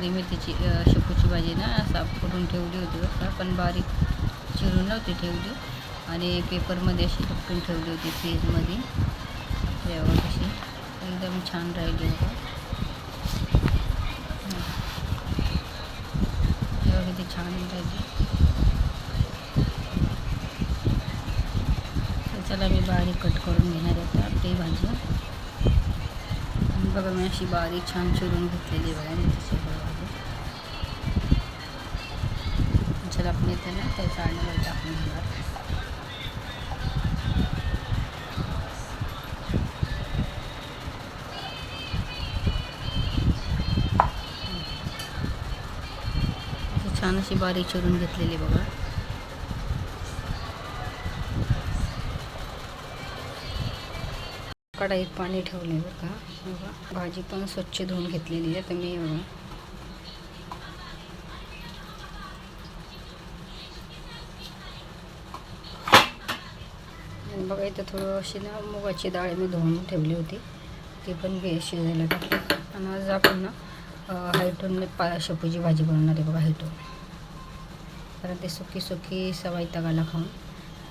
भाकरी मेथीची शेपूची भाजी ना साफ करून ठेवली होती बरं पण बारीक चिरून नव्हती ठेवली. आणि पेपरमध्ये अशी लपटून ठेवली होती फ्रीजमध्ये. तेव्हा कशी एकदम छान राहिली होती. तेव्हा किती छान राहिली. त्याला चला मी बारीक कट करून घेणार आहे आता आपली भाजी. बघा मी अशी बारीक छान चिरून घेतलेली बघा मेथीची मी इथे ना ते चाळणीवर टाकून घेणार छान अशी बारीक चिरून घेतलेली बघा. कढाईत पाणी ठेवले बरं का. बघा भाजी पण स्वच्छ धुवून घेतलेली आहे. तर मी बघा इथं थोडं अशी ना मुगाची डाळ मी धुवून ठेवली होती. ती पण घे शिजायला टाकली आणि आज आपण ना अं, हायटून पा शेपूची भाजी बनवणार आहे बघा हायटून कारण ते सुकी सुकी सवाई तगाला खाऊन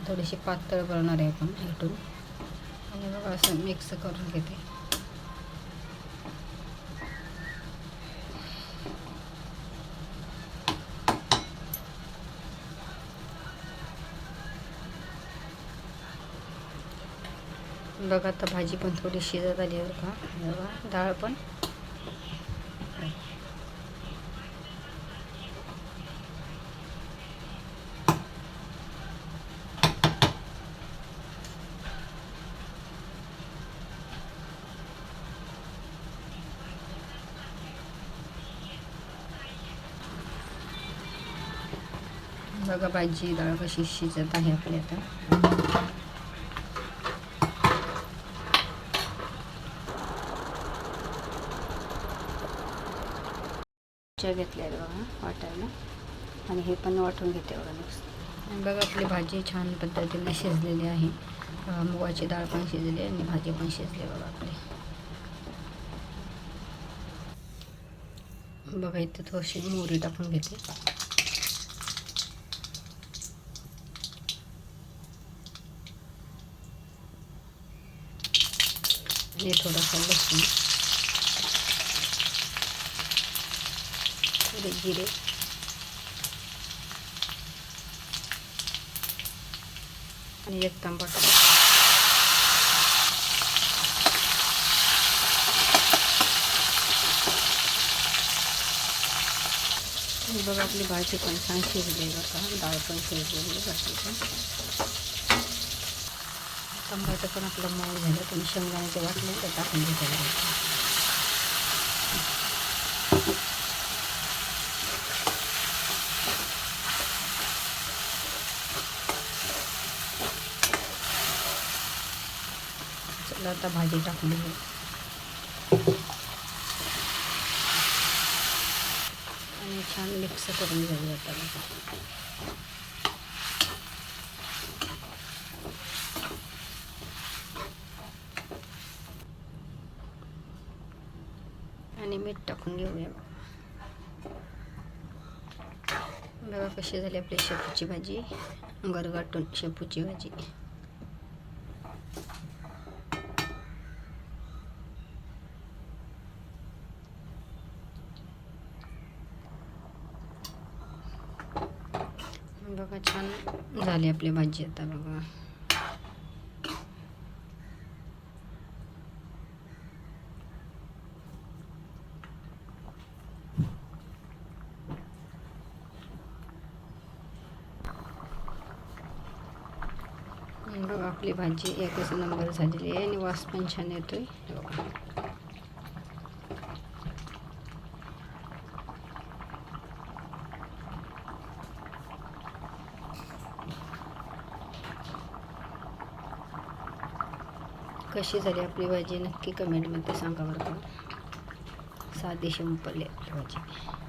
थोडीशी पातळ बनवणार आहे आपण हायटून आणि बघा असं मिक्स करून घेते. बघा आता भाजी पण थोडी शिजत आली बरं का. बघा डाळ पण. बघा भाजी डाळ कशी शिजत आहे आपली आता. मिरच्या घेतल्या आहेत बघा वाटायला. आणि हे पण वाटून घेते बघा मिक्स आणि बघा आपली भाजी छान पद्धतीने शिजलेली आहे. मुगाची डाळ पण शिजली आणि भाजी पण शिजली बघा आपली. बघा इथे थोडीशी मोहरी टाकून घेते. आणि थोडासा लसूण. थोडे जिरे. आणि एक तांबट बघा आपली भाजी पण छान शिजली बघा. डाळ पण शिजलेली आहे भाजी पण. टमाटर पण आपलं मऊ झालं. तुम्ही शेंगदाण्याचे वाटले ते टाकून घेतलं चला आता भाजी टाकून आहे आणि छान मिक्स करून घेऊया आता आणि मीठ टाकून घेऊया बघा कशी झाली आपली शेपूची भाजी गरगाटून शेपूची भाजी. बघा छान झाली आपली भाजी आता बघा. बघा आपली भाजी एकच नंबर झालेली आहे आणि वास पण छान येतोय. कशी झाली आपली भाजी? नक्की कमेंटमध्ये सांगा बरं का. साधी सिंपल आपली भाजी.